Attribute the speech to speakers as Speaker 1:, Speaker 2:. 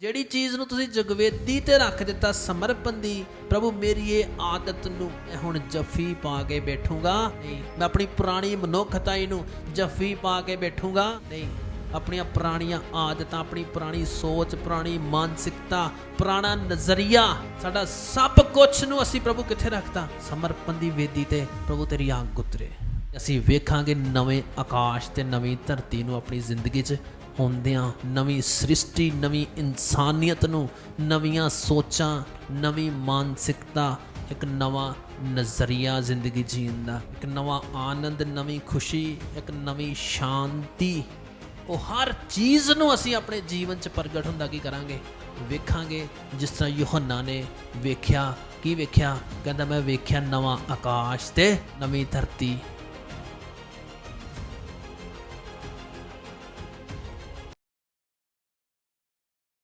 Speaker 1: ਜਿਹੜੀ ਚੀਜ਼ ਨੂੰ ਤੁਸੀਂ ਜਗਵੇਦੀ ਤੇ ਰੱਖ ਦਿੱਤਾ ਸਮਰਪਣ ਦੀ, ਪ੍ਰਭੂ ਮੇਰੀ ਇਹ ਆਦਤ ਨੂੰ ਹੁਣ ਜੱਫੀ ਪਾ ਕੇ ਬੈਠੂਗਾ। ਨਹੀਂ, ਮੈਂ ਆਪਣੀ ਪੁਰਾਣੀ ਮਨੁੱਖਤਾਈ ਨੂੰ ਜੱਫੀ ਪਾ ਕੇ ਬੈਠੂੰਗਾ। ਨਹੀਂ, ਆਪਣੀਆਂ ਪੁਰਾਣੀਆਂ ਆਦਤਾਂ, ਆਪਣੀ ਪੁਰਾਣੀ ਸੋਚ, ਪੁਰਾਣੀ ਮਾਨਸਿਕਤਾ, ਪੁਰਾਣਾ ਨਜ਼ਰੀਆ, ਸਾਡਾ ਸਭ ਕੁਝ ਨੂੰ ਅਸੀਂ ਪ੍ਰਭੂ ਕਿੱਥੇ ਰੱਖਤਾ? ਸਮਰਪਣ ਦੀ ਵੇਦੀ ਤੇ ਪ੍ਰਭੂ ਤੇਰੀ ਆਗ ਉਤਰੇ ਅਸੀਂ ਵੇਖਾਂਗੇ ਨਵੇਂ ਆਕਾਸ਼ ਤੇ ਨਵੀਂ ਧਰਤੀ ਨੂੰ ਆਪਣੀ ਜ਼ਿੰਦਗੀ 'ਚ ਹੁੰਦਿਆਂ ਨਵੀਂ ਸ੍ਰਿਸ਼ਟੀ, ਨਵੀਂ ਇਨਸਾਨੀਅਤ ਨੂੰ, ਨਵੀਆਂ ਸੋਚਾਂ, ਨਵੀਂ ਮਾਨਸਿਕਤਾ, ਇੱਕ ਨਵਾਂ ਨਜ਼ਰੀਆ ਜ਼ਿੰਦਗੀ ਜੀਣ ਦਾ, ਇੱਕ ਨਵਾਂ ਆਨੰਦ, ਨਵੀਂ ਖੁਸ਼ੀ, ਇੱਕ ਨਵੀਂ ਸ਼ਾਂਤੀ। ਉਹ ਹਰ ਚੀਜ਼ ਨੂੰ ਅਸੀਂ ਆਪਣੇ ਜੀਵਨ 'ਚ ਪ੍ਰਗਟ ਹੁੰਦਾ ਕੀ ਕਰਾਂਗੇ? ਵੇਖਾਂਗੇ। ਜਿਸ ਤਰ੍ਹਾਂ ਯੋਹੰਨਾ ਨੇ ਵੇਖਿਆ, ਕੀ ਵੇਖਿਆ? ਕਹਿੰਦਾ, ਮੈਂ ਵੇਖਿਆ ਨਵਾਂ ਆਕਾਸ਼ ਤੇ ਨਵੀਂ ਧਰਤੀ